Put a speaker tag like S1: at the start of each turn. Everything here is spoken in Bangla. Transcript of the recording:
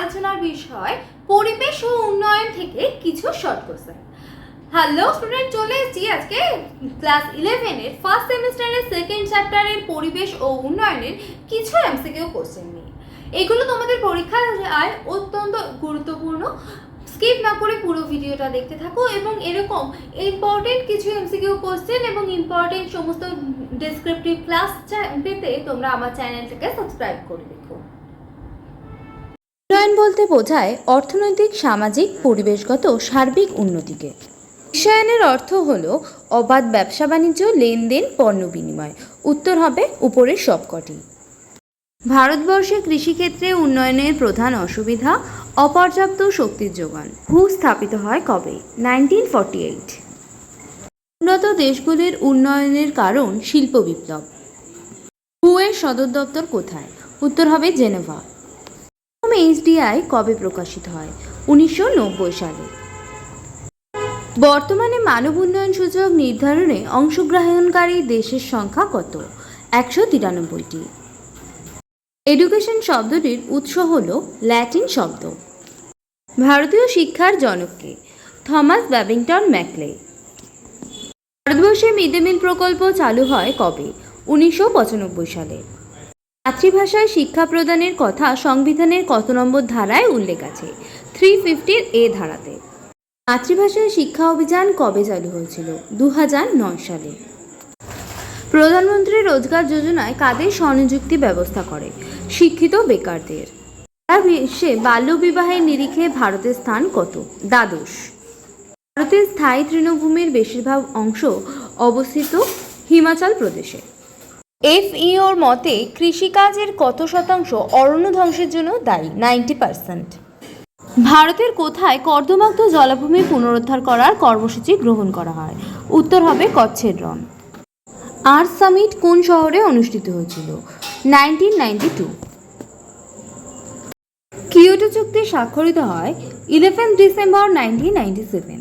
S1: আলোচনার বিষয় পরিবেশ ও উন্নয়ন থেকে কিছু শর্ট কোশ্চেন হ্যালো স্টুডেন্ট চলে এসেছি আজকে ক্লাস ইলেভেনের ফার্স্ট সেমিস্টারের সেকেন্ড চ্যাপ্টারের পরিবেশ ও উন্নয়নের কিছু এমসিকিউ কোশ্চেন নিয়ে। এগুলো তোমাদের পরীক্ষায় অত্যন্ত গুরুত্বপূর্ণ। স্কিপ না করে পুরো ভিডিওটা দেখতে থাকো এবং এরকম ইম্পর্টেন্ট কিছু এমসিকিউ কোশ্চেন এবং ইম্পর্টেন্ট সমস্ত ডেসক্রিপটিভ ক্লাস পেতে তোমরা আমার চ্যানেলটাকে সাবস্ক্রাইব করে রেখো।
S2: উন্নয়ন বলতে বোঝায় অর্থনৈতিক, সামাজিক, পরিবেশগত সার্বিক উন্নতিকে। বিশ্বায়নের অর্থ হল অবাধ ব্যবসা বাণিজ্য, লেনদেন, পণ্য বিনিময়। উত্তর হবে উপরের সবকটি। ভারতবর্ষে কৃষিক্ষেত্রে উন্নয়নের প্রধান অসুবিধা অপর্যাপ্ত শক্তির যোগান। ভূ স্থাপিত হয় কবে? Nineteen forty eight. উন্নত দেশগুলির উন্নয়নের কারণ শিল্প বিপ্লব। হুয়ের সদর দপ্তর কোথায়? উত্তর হবে জেনেভা। এইচডিআই কবে প্রকাশিত হয়? উনিশশো নব্বই সালে। বর্তমানে মানব উন্নয়ন সূচক নির্ধারণে অংশগ্রহণকারী দেশের সংখ্যা কত? একশো তিরানব্বইটি। এডুকেশন শব্দটির উৎস হল ল্যাটিন শব্দ। ভারতীয় শিক্ষার জনককে, থমাস ব্যাবিংটন ম্যাকলে। ভারতবর্ষে মিড ডে মিল প্রকল্প চালু হয় কবে? উনিশশো পঁচানব্বই সালে। মাতৃভাষায় শিক্ষা প্রদানের কথা সংবিধানের কত নম্বর ধারায় উল্লেখ আছে? থ্রি ফিফটির এ ধারাতে। মাতৃভাষায় শিক্ষা অভিযান কবে চালু হয়েছিল? দু সালে। প্রধানমন্ত্রী রোজগার যোজনায় কাদের স্বনিযুক্তি ব্যবস্থা করে? শিক্ষিত বেকারদের। সারা বিশ্বে বাল্যবিবাহের নিরিখে ভারতের স্থান কত? দ্বাদশ। ভারতের স্থায়ী তৃণভূমির বেশিরভাগ অংশ অবস্থিত হিমাচল প্রদেশে। এফইওর মতে, কৃষিকাজের কত শতাংশ অরণ্য ধ্বংসের জন্য দায়ী? Ninety percent. ভারতের কোথায় কর্দমাক্ত জলাভূমি পুনরুদ্ধার করার কর্মসূচি গ্রহণ করা হয়? উত্তর হবে কচ্ছের রন আর্থ সামিট কোন শহরে অনুষ্ঠিত হয়েছিল? Nineteen ninety two. কিয়োটো চুক্তি স্বাক্ষরিত হয় eleven December nineteen ninety seven.